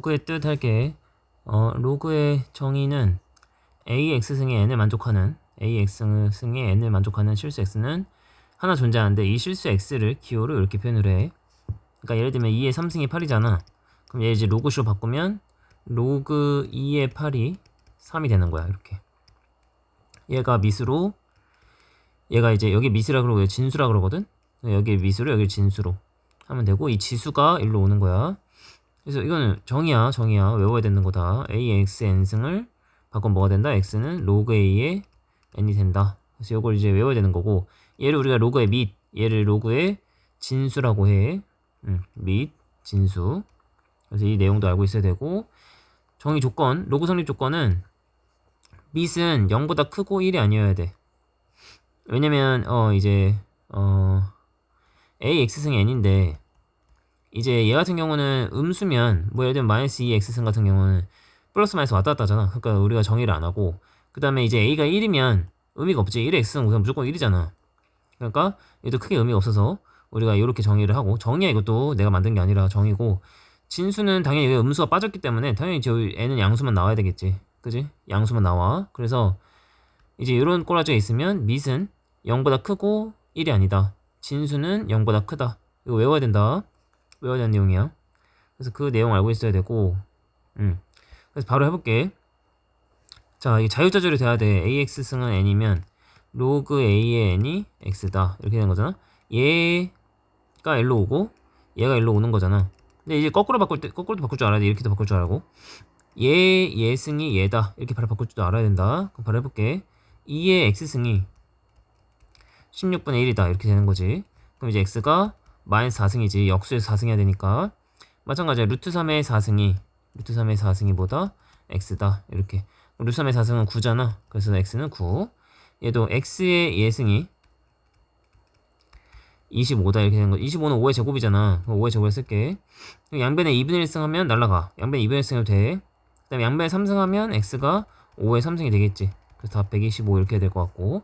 로그의 뜻 할게. 어, 로그의 정의는 ax승의 n을 만족하는 ax승의 n을 만족하는 실수 x는 하나 존재하는데 이 실수 x를 기호로 이렇게 표현을 해. 그러니까 예를 들면 2의 3승이 8이잖아. 그럼 얘 이제 로그식으로 바꾸면 로그 2의 8이 3이 되는 거야. 이렇게. 얘가 미수로 얘가 이제 여기 미수라 그러고 여기 진수라 그러거든. 여기 미수로 여기 진수로 하면 되고 이 지수가 일로 오는 거야. 그래서 이거는 정의야, 정의야. 외워야 되는 거다. a, x, n승을 바꾸면 뭐가 된다? x는 로그 a의 n이 된다. 그래서 이걸 이제 외워야 되는 거고 얘를 우리가 로그의 밑, 얘를 로그의 진수라고 해. 음, 밑, 진수. 그래서 이 내용도 알고 있어야 되고 정의 조건, 로그 성립 조건은 밑은 0보다 크고 1이 아니어야 돼. 왜냐면 어 이제 어 ax승 n인데 이제 얘 같은 경우는 음수면 뭐 예를 들면 마이너스 2 x승 같은 경우는 플러스 마이너스 왔다 갔다 하잖아. 그러니까 우리가 정의를 안 하고 그 다음에 이제 a가 1이면 의미가 없지. 1의 x승 우선 무조건 1이잖아. 그러니까 얘도 크게 의미가 없어서 우리가 이렇게 정의를 하고 정의야 이것도 내가 만든 게 아니라 정의고 진수는 당연히 여기 음수가 빠졌기 때문에 당연히 저 n은 양수만 나와야 되겠지. 그지? 양수만 나와. 그래서 이제 이런 꼬라지가 있으면 밑은 0보다 크고 1이 아니다. 진수는 0보다 크다. 이거 외워야 된다. 외워야 되는 내용이야. 그래서 그 내용 알고 있어야 되고, 음. 그래서 바로 해볼게. 자, 이게 자유자재로 돼야 돼. ax 승은 n이면 로그 a의 n이 x다. 이렇게 되는 거잖아. 얘가 L로 오고 얘가 L로 오는 거잖아. 근데 이제 거꾸로 바꿀 때 거꾸로도 바꿀 줄 알아야 돼. 이렇게도 바꿀 줄 알고. 얘 예승이 얘다. 이렇게 바로 바꿀 줄도 알아야 된다. 그럼 바로 해볼게. 2의 x승이 16분의 1이다. 이렇게 되는 거지. 그럼 이제 x가 마이너스 4승이지. 역수에서 4승 해야 되니까. 마찬가지야. 루트 3의 4승이 루트 3의 4승이 보다 x다. 이렇게. 루트 3의 4승은 9잖아. 그래서 x는 9. 얘도 x의 예승이 25다 이렇게 되는 거. 25는 5의 제곱이잖아. 5의 제곱을 쓸게. 양변에 2분의 1승 하면 날라가. 양변에 2분의 1승 해도 돼. 그 다음에 양변에 3승 하면 x가 5의 3승이 되겠지. 그래서 다125 이렇게 될 것 같고.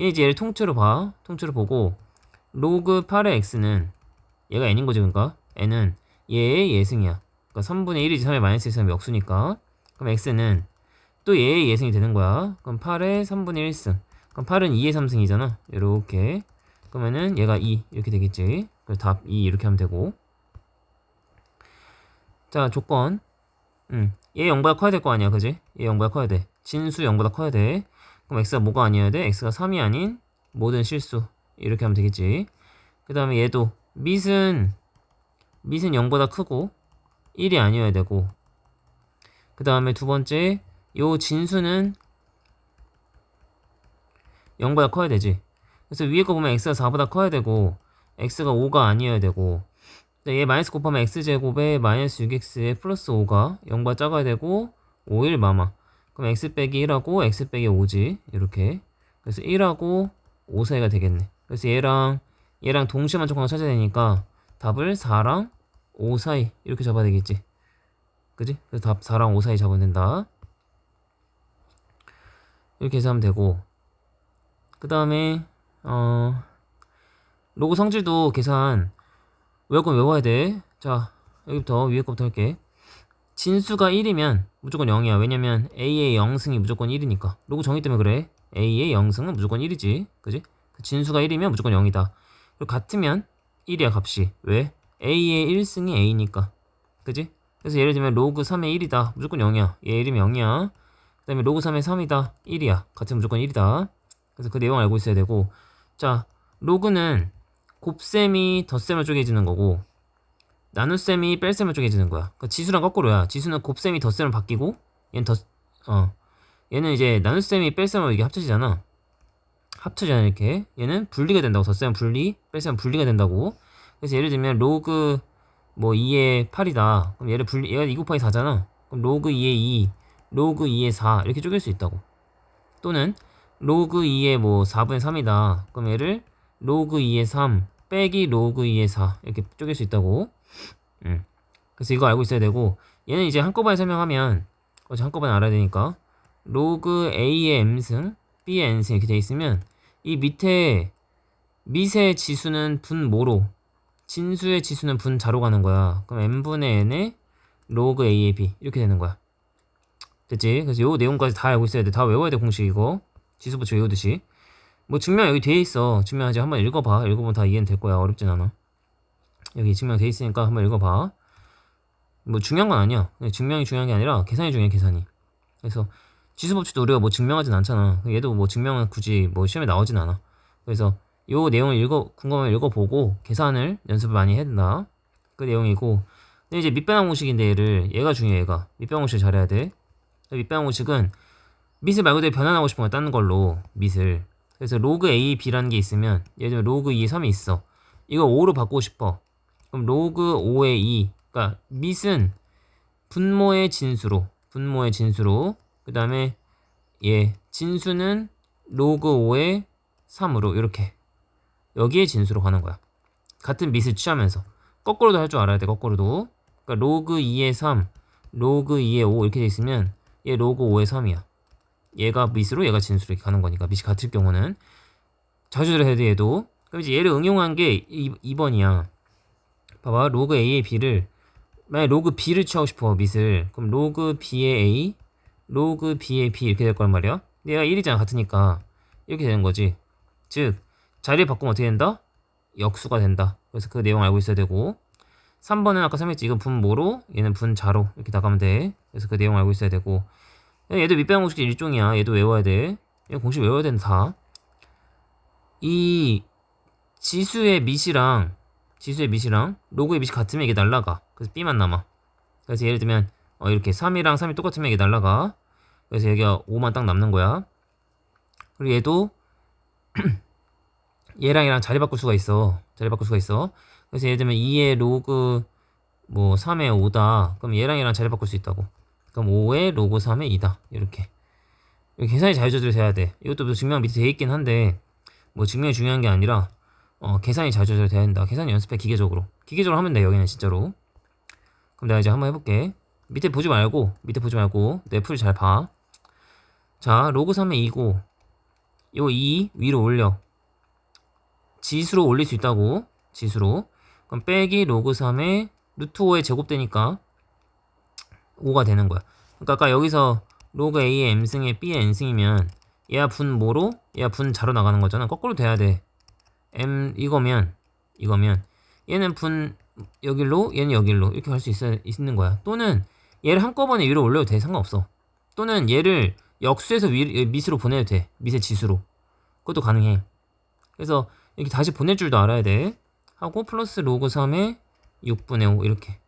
얘 이제 얘를 통째로 봐. 통째로 보고 로그 8의 x는 얘가 n인 거지 그러니까 n은 얘의 예승이야. 그러니까 3분의 1이지 3의 마이너스 1승이 역수니까. 그럼 x는 또 얘의 예승이 되는 거야. 그럼 8의 3분의 1승. 그럼 8은 2의 3승이잖아. 이렇게. 그러면은 얘가 2 이렇게 되겠지. 그래서 답 2 이렇게 하면 되고. 자 조건. 음, 얘 0보다 커야 될 거 아니야, 그지? 얘 0보다 커야 돼. 진수 0보다 커야 돼. 그럼 x가 뭐가 아니어야 돼? x가 3이 아닌 모든 실수 이렇게 하면 되겠지. 그 다음에 얘도 밑은 밑은 0보다 크고 1이 아니어야 되고. 그 다음에 두 번째 요 진수는 0보다 커야 되지. 그래서 위에 거 보면 x가 4보다 커야 되고 x가 5가 아니어야 되고 얘 마이너스 곱하면 x제곱에 마이너스 6x에 플러스 5가 0보다 작아야 되고 5, 1 마마 그럼 x 빼기 1하고 x 빼기 5지 이렇게 그래서 1하고 5 사이가 되겠네 그래서 얘랑 얘랑 동시에 만족한 거 찾아야 되니까 답을 4랑 5 사이 이렇게 잡아야 되겠지 그지? 그래서 답 4랑 5 사이 잡으면 된다 이렇게 해서 하면 되고 그 다음에 어 로고 성질도 계산 외울 건 외워야 돼. 자 여기부터 위에 거부터 할게. 진수가 1이면 무조건 0이야. 왜냐면 a의 0승이 무조건 1이니까. 로고 정의 때문에 그래. a의 0승은 무조건 1이지. 그지? 진수가 1이면 무조건 0이다. 그리고 같으면 1이야 값이. 왜? a의 1승이 a니까. 그지? 그래서 예를 들면 로그 3의 1이다. 무조건 0이야. 얘 1이면 0이야. 그 다음에 로그 3의 3이다. 1이야. 같으면 무조건 1이다. 그래서 그 내용 알고 있어야 되고 자 로그는 곱셈이 덧셈을 쪼개지는 거고 나눗셈이 뺄셈을 쪼개지는 거야 그러니까 지수랑 거꾸로야 지수는 곱셈이 덧셈을 바뀌고 얘는 덧, 어 얘는 이제 나눗셈이 뺄셈으로 이게 합쳐지잖아 합쳐지잖아 이렇게 얘는 분리가 된다고 덧셈은 분리 뺄셈은 분리가 된다고 그래서 예를 들면 로그 뭐 2의 8이다 그럼 얘를 분리 얘가 2 곱하기 4잖아 그럼 로그 2의 2 로그 2의 4 이렇게 쪼갤 수 있다고 또는 로그 2의 뭐 4분의 3이다. 그럼 얘를 로그 2의 3 빼기 로그 2의 4 이렇게 쪼갤 수 있다고. 음. 그래서 이거 알고 있어야 되고 얘는 이제 한꺼번에 설명하면 어제 한꺼번에 알아야 되니까 로그 A의 M승 B의 N승 이렇게 돼 있으면 이 밑에 밑의 지수는 분모로 진수의 지수는 분자로 가는 거야. 그럼 N분의 N의 로그 A의 B 이렇게 되는 거야. 됐지? 그래서 요 내용까지 다 알고 있어야 돼. 다 외워야 돼 공식 이거. 지수 붙여 외우듯이. 뭐 증명 여기 돼 있어. 증명하지 한번 읽어봐. 읽어보면 다 이해는 될 거야. 어렵진 않아. 여기 증명 돼 있으니까 한번 읽어봐. 뭐 중요한 건 아니야. 증명이 중요한 게 아니라 계산이 중요해 계산이. 그래서 지수 법칙도 우리가 뭐 증명하진 않잖아. 얘도 뭐 증명은 굳이 뭐 시험에 나오진 않아. 그래서 요 내용을 읽어 궁금하면 읽어보고 계산을 연습을 많이 해야 된다. 그 내용이고. 근데 이제 밑변환 공식인데 얘를 얘가 중요해 얘가 밑변환 공식 잘해야 돼. 밑변환 공식은 밑을 말 그대로 변환하고 싶은 거딴 걸로 밑을. 그래서 로그 a b라는 게 있으면 예를 들면 로그 2에 3이 있어. 이거 5로 바꾸고 싶어. 그럼 로그 5의 2. 그러니까 밑은 분모의 진수로 분모의 진수로 그 다음에 예 진수는 로그 5의 3으로 이렇게 여기에 진수로 가는 거야. 같은 밑을 취하면서 거꾸로도 할 줄 알아야 돼. 거꾸로도. 그러니까 로그 2의 3, 로그 2의 5 이렇게 돼 있으면 얘 로그 5의 3이야. 얘가 밑으로 얘가 진수로 이렇게 가는 거니까 밑이 같을 경우는 자주 들어야 돼 얘도. 그럼 이제 얘를 응용한 게 2, 번이야 봐봐 로그 a의 b를 만약 로그 b를 취하고 싶어 밑을 그럼 로그 b의 a 로그 b의 b 이렇게 될 거란 말이야. 얘가 1이잖아 같으니까 이렇게 되는 거지. 즉 자리를 바꾸면 어떻게 된다? 역수가 된다. 그래서 그 내용 알고 있어야 되고 3번은 아까 설명했지 이건 분모로 얘는 분자로 이렇게 나가면 돼. 그래서 그 내용 알고 있어야 되고 얘도 밑변 공식 일종이야. 얘도 외워야 돼. 얘 공식 외워야 된다. 이 지수의 밑이랑 지수의 밑이랑 로그의 밑이 같으면 이게 날라가. 그래서 b만 남아. 그래서 예를 들면 어, 이렇게 3이랑 3이 똑같으면 이게 날라가. 그래서 여기가 5만 딱 남는 거야. 그리고 얘도 얘랑 얘랑 자리 바꿀 수가 있어. 자리 바꿀 수가 있어. 그래서 예를 들면 2의 로그 뭐 3의 5다. 그럼 얘랑 얘랑 자리 바꿀 수 있다고. 그럼 5의 로그 3의 2다. 이렇게. 계산이 자유조절이 돼야 돼. 이것도 뭐 증명 밑에 돼 있긴 한데 뭐 증명이 중요한 게 아니라 어, 계산이 자유조절이 돼야 된다. 계산 연습해 기계적으로. 기계적으로 하면 돼 여기는 진짜로. 그럼 내가 이제 한번 해볼게. 밑에 보지 말고 밑에 보지 말고 내 풀 잘 봐. 자 로그 3의 2고 요 2 위로 올려. 지수로 올릴 수 있다고 지수로. 그럼 빼기 로그 3의 루트 5에 제곱되니까 5가 되는 거야. 그러니까 아까 여기서 로그 A의 M승에 B의 N승이면 얘가 분모로 얘가 분자로 나가는 거잖아. 거꾸로 돼야 돼. M 이거면 이거면 얘는 분 여길로 얘는 여길로 이렇게 갈 수 있는 거야. 또는 얘를 한꺼번에 위로 올려도 돼. 상관없어. 또는 얘를 역수에서 위, 밑으로 보내도 돼. 밑의 지수로. 그것도 가능해. 그래서 이렇게 다시 보낼 줄도 알아야 돼. 하고 플러스 로그 3의 6분의 5 이렇게.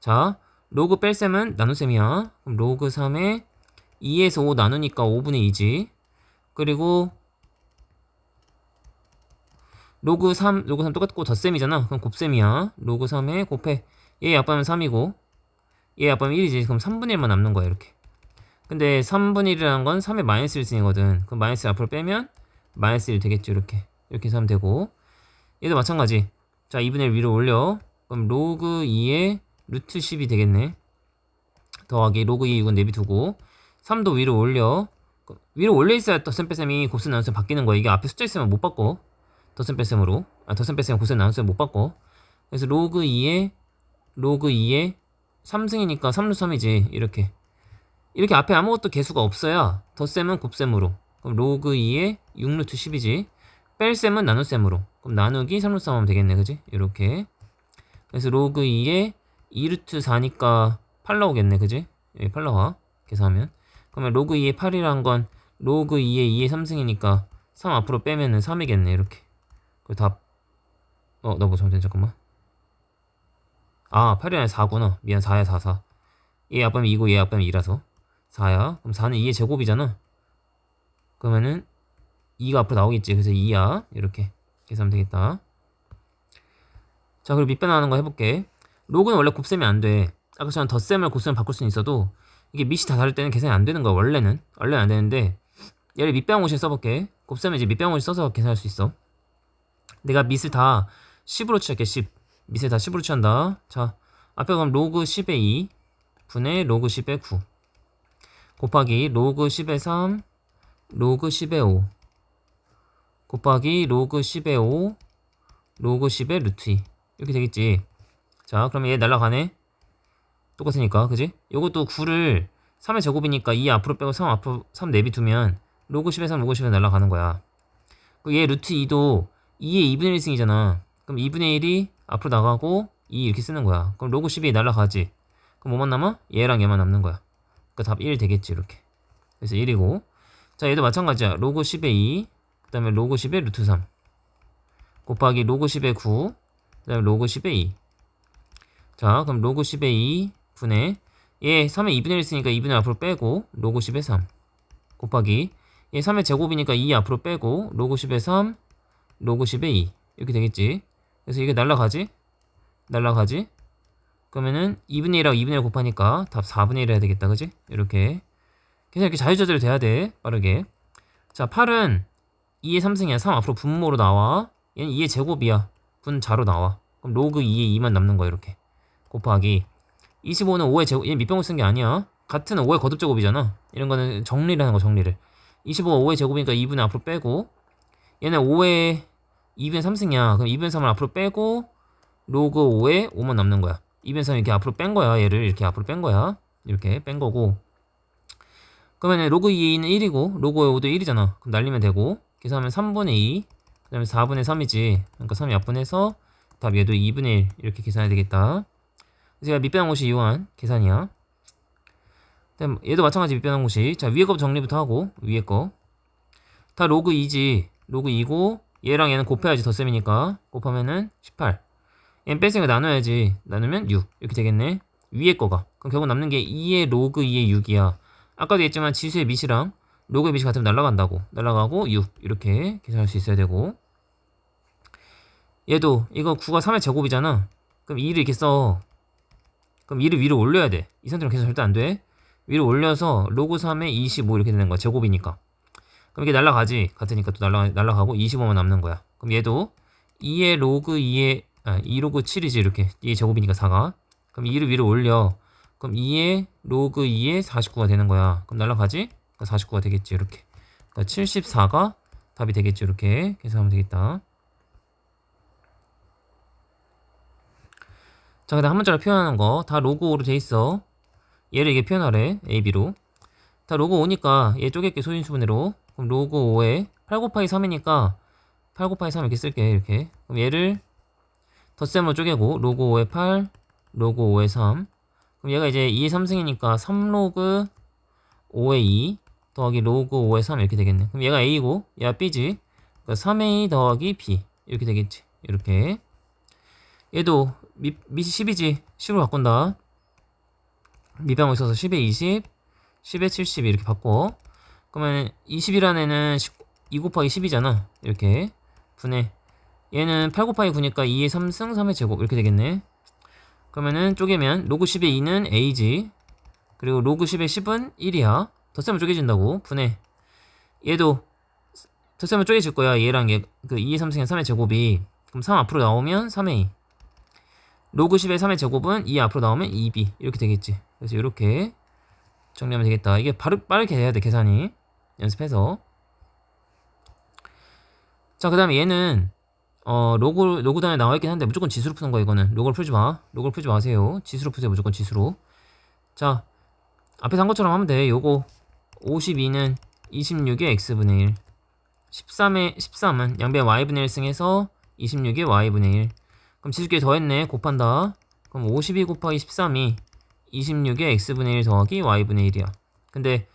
자, 로그 뺄셈은 나눗셈이야. 그럼 로그 3의 2에서 5 나누니까 5분의 2지. 그리고 로그 3, 로그 3 똑같고 덧셈이잖아. 그럼 곱셈이야. 로그 3에 곱해. 얘 아빠면 3이고 얘 아빠면 1이지. 그럼 3분의 1만 남는 거야, 이렇게. 근데 3분의 1이라는 건 3의 마이너스 1승이거든. 그럼 마이너스 앞으로 빼면 마이너스 1 되겠죠, 이렇게. 이렇게 해서 하면 되고. 얘도 마찬가지. 자, 2분의 1 위로 올려. 그럼 로그 2에 루트 10이 되겠네. 더하기 로그 2 이건 내비두고 3도 위로 올려. 위로 올려 있어야 덧셈 뺄셈이 곱셈 나눗셈 바뀌는 거야. 이게 앞에 숫자 있으면 못 바꿔. 덧셈 뺄셈으로. 아, 덧셈 뺄셈 곱셈 나눗셈 못 바꿔. 그래서 로그 2에 로그 2에 3승이니까 3루트 3이지. 이렇게. 이렇게 앞에 아무것도 개수가 없어야 덧셈은 곱셈으로. 그럼 로그 2에 6루트 10이지. 뺄셈은 나눗셈으로. 그럼 나누기 3루트 3 하면 되겠네. 그지? 이렇게. 그래서 로그 2에 2루트 4니까 8 나오겠네. 그지? 여기 8 나와. 계산하면. 그러면 로그 2에 8이란 건 로그 2에 2에 3승이니까 3 앞으로 빼면은 3이겠네. 이렇게. 그 답. 어, 나뭐 잘못된 잠깐만. 아, 8이 아니라 4구나. 미안, 4야, 4, 4. 얘 앞하면 2고 얘 앞하면 2라서. 4야. 그럼 4는 2의 제곱이잖아. 그러면은 2가 앞으로 나오겠지. 그래서 2야. 이렇게 계산하면 되겠다. 자, 그리고 밑변 하는 거 해볼게. 로그는 원래 곱셈이 안 돼. 아까처럼 덧셈을 곱셈을 바꿀 수는 있어도 이게 밑이 다 다를 때는 계산이 안 되는 거야. 원래는. 원래는 안 되는데 얘를 밑변 공식 써볼게. 곱셈을 이제 밑변 공식 써서 계산할 수 있어. 내가 밑을 다 10으로 취할게. 10. 밑을 다 10으로 취한다. 자, 앞에 그럼 로그 10의 2 분의 로그 10의 9 곱하기 로그 10의 3 로그 10의 5 곱하기 로그 10의 5 로그 10의 루트 2 이렇게 되겠지. 자, 그러면 얘 날라가네. 똑같으니까 그지? 요것도 9를 3의 제곱이니까 2 앞으로 빼고 3 앞으로 3 내비두면 로그 10에 3 로그 10에 날아가는 거야 그얘 루트 2도 2의 2분의 1승이잖아 그럼 2분의 1이 앞으로 나가고 2 이렇게 쓰는 거야 그럼 로그 10이 날아가지 그럼 뭐만 남아? 얘랑 얘만 남는 거야 그러니까 답1 되겠지 이렇게. 그래서 1이고. 자 얘도 마찬가지야. 로그 10의 2 그 다음에 로그 10의 루트 3 곱하기 로그 10의 9 그 다음에 로그 10의 2 자 그럼 로그 10의 2 분의 얘 3의 2분의 1 있으니까 2분의 1 앞으로 빼고 로그 10의 3 곱하기 얘 3의 제곱이니까 2 앞으로 빼고 로그 10의 3 로그 10의 2 이렇게 되겠지? 그래서 이게 날라가지? 날라가지 그러면은 2분의 1하고 2분의 1 곱하니까 답 4분의 1 해야 되겠다 그지? 이렇게. 그래서 이렇게 자유조절이 돼야 돼 빠르게. 자 8은 2의 3승이야. 3 앞으로 분모로 나와. 얘는 2의 제곱이야. 분자로 나와. 그럼 로그 2의 2만 남는 거야 이렇게. 곱하기. 25는 5의 제곱 얘 밑변을 쓴 게 아니야. 같은 5의 거듭 제곱이잖아. 이런 거는 정리를 하는 거 정리를. 25가 5의 제곱이니까 2분의 앞으로 빼고 얘는 5의 2분의 3승이야. 그럼 2분의 3을 앞으로 빼고 로그 5에 5만 남는 거야 2분의 3 이렇게 앞으로 뺀 거야. 얘를 이렇게 앞으로 뺀 거야. 이렇게 뺀 거고. 그러면 로그 2는 1이고 로그 5도 1이잖아. 그럼 날리면 되고. 계산하면 3분의 2 그다음에 4분의 3이지. 그러니까 3이 약분해서 답 얘도 2분의 1 이렇게 계산해야 되겠다. 제가 밑변한 곳이 이용한 계산이야. 그다음 얘도 마찬가지 밑변한 곳이 자 위에 거 정리부터 하고 위에 거 다 로그 2지. 로그 2고 얘랑 얘는 곱해야지. 덧셈이니까. 곱하면은 18 얘는 뺐으니까 나눠야지. 나누면 6 이렇게 되겠네. 위에 거가. 그럼 결국 남는 게 2의 로그 2의 6이야. 아까도 얘기했지만 지수의 밑이랑 로그의 밑이 같으면 날아간다고. 날아가고 6 이렇게 계산할 수 있어야 되고. 얘도 이거 9가 3의 제곱이잖아. 그럼 2를 이렇게 써. 그럼 2를 위로 올려야 돼이 상태로 계산 절대 안돼. 위로 올려서 로그 3에 25 이렇게 되는 거야. 제곱이니까. 그럼 이게 날아가지. 같으니까 또 날아가, 날아가고 25만 남는 거야. 그럼 얘도 2의 로그 2의 아, 2 로그 7이지 이렇게. 2의 제곱이니까 4가. 그럼 2를 위로 올려. 그럼 2의 로그 2의 49가 되는 거야. 그럼 날아가지? 49가 되겠지 이렇게. 그러니까 74가 답이 되겠지 이렇게. 계산하면 되겠다. 자 그다음 한 문자로 표현하는 거. 다 로그 5로 돼 있어. 얘를 이게 표현하래 a, b로. 다 로그 5니까 얘 쪼갤게 소인수분해로. 그럼 로그 5에 8 곱하기 3이니까 8 곱하기 3 이렇게 쓸게 이렇게. 그럼 얘를 덧셈으로 쪼개고 로그 5에 8 로그 5에 3 그럼 얘가 이제 2의 3승이니까 3로그 5에 2 더하기 로그 5에 3 이렇게 되겠네. 그럼 얘가 a고 얘가 b지. 그러니까 3a 더하기 b 이렇게 되겠지. 이렇게. 얘도 밑, 밑이 10이지. 10으로 바꾼다. 밑방울 있어서 10에 20 10에 70 이렇게 바꿔. 그러면 20이라는 애는 2 곱하기 10이잖아. 이렇게 분해 얘는 8 곱하기 9니까 2의 3승 3의 제곱. 이렇게 되겠네. 그러면은 쪼개면 로그 10의 2는 a지. 그리고 로그 10의 10은 1이야. 덧셈을 쪼개진다고. 분해. 얘도 덧셈을 쪼개질 거야. 얘랑 얘 그 2의 3승의 3의 제곱이. 그럼 3 앞으로 나오면 3a 로그 10의 3의 제곱은 2 앞으로 나오면 2b 이렇게 되겠지. 그래서 이렇게 정리하면 되겠다. 이게 바로 빠르게 해야 돼 계산이. 연습해서. 자 그 다음에 얘는 어 로그 로그 단에 나와 있긴 한데 무조건 지수로 푸는 거 이거는. 로그를 풀지 마. 로그를 풀지 마세요. 지수로 푸세요 무조건 지수로. 자 앞에서 한 것처럼 하면 돼. 요거 52는 26의 x분의 1 13의 13은 양변 y분의 1 승해서 26의 y분의 1 그럼 지수끼리 더했네. 곱한다. 그럼 52 곱하기 13이 26의 x분의 1 더하기 y분의 1이야. 근데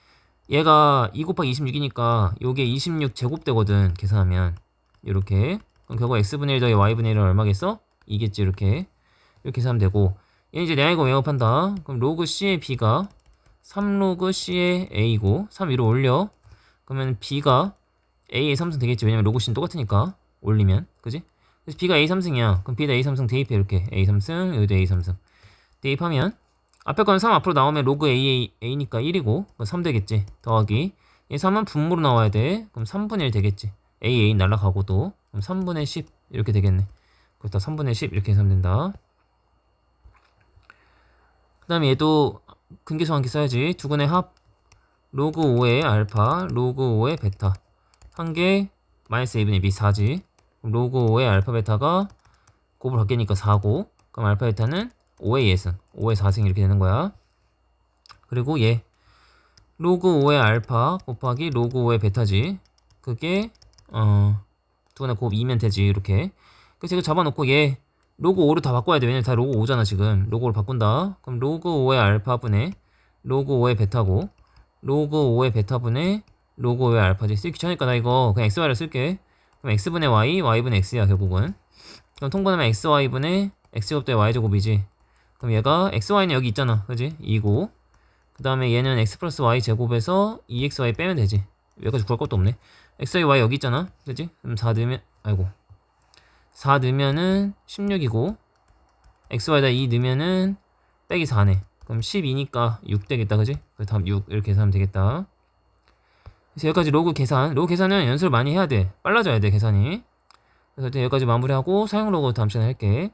얘가 2 곱하기 26이니까 요게 26 제곱되거든 계산하면. 이렇게 그럼 결국 x분의 1 더하기 y분의 1은 얼마겠어? 2겠지 이렇게. 이렇게 계산하면 되고. 얘 이제 내가 이거 외워판다? 그럼 로그 c의 b가 3로그 c의 a고 3 위로 올려. 그러면 b가 a의 3승 되겠지. 왜냐면 로그 c는 똑같으니까. 올리면. 그지? 그래서 b가 a 3승이야. 그럼 b에다 a 3승 대입해 이렇게. A 3승 여기도 a 3승 대입하면 앞에 거는 3 앞으로 나오면 로그 a, a니까 1이고 3 되겠지 더하기. 이 3은 분모로 나와야 돼. 그럼 3분의 1 되겠지. A a 날라가고 또 그럼 3분의 10 이렇게 되겠네. 그렇다. 3분의 10 이렇게 해서 된다. 그 다음에 얘도 한개 써야지. 두근의 합 로그 5의 알파 로그 5의 베타. 한 개 마이너스 2분의 b 4지. 그럼 로그 5의 알파 베타가 곱을 바뀌니까 4고. 그럼 알파 베타는 5의 예승 5의 4승 이렇게 되는 거야. 그리고 얘 로그 5의 알파 곱하기 로그 5의 베타지. 그게 어 두개나 곱 2면 되지 이렇게. 그래서 이거 잡아놓고 얘 로그 5를 다 바꿔야 돼. 왜냐면 다 로그 5잖아 지금. 로그 5를 바꾼다. 그럼 로그 5의 알파분의 로그 5의 베타고 로그 5의 베타분의 로그 5의 알파지. 쓰기 귀찮으니까 나 이거 그냥 xy를 쓸게. 그럼 x분의 y, y분의 x야 결국은. 그럼 통분하면 xy분의 x제곱 대 y제곱이지. 그럼 얘가 xy는 여기 있잖아. 그지? 2고. 그 다음에 얘는 x 플러스 y 제곱에서 2xy 빼면 되지. 여기까지 구할 것도 없네 xy 여기 있잖아. 그지? 그럼 4 넣으면 아이고. 4 넣으면은 16이고 xy에다 2 넣으면은 빼기 4네. 그럼 12니까 6 되겠다. 그지? 그 다음 6 이렇게 계산하면 되겠다. 그래서 여기까지 로그 계산. 로그 계산은 연습을 많이 해야 돼. 빨라져야 돼 계산이. 그래서 여기까지 마무리하고 사용 로그 다음 시간에 할게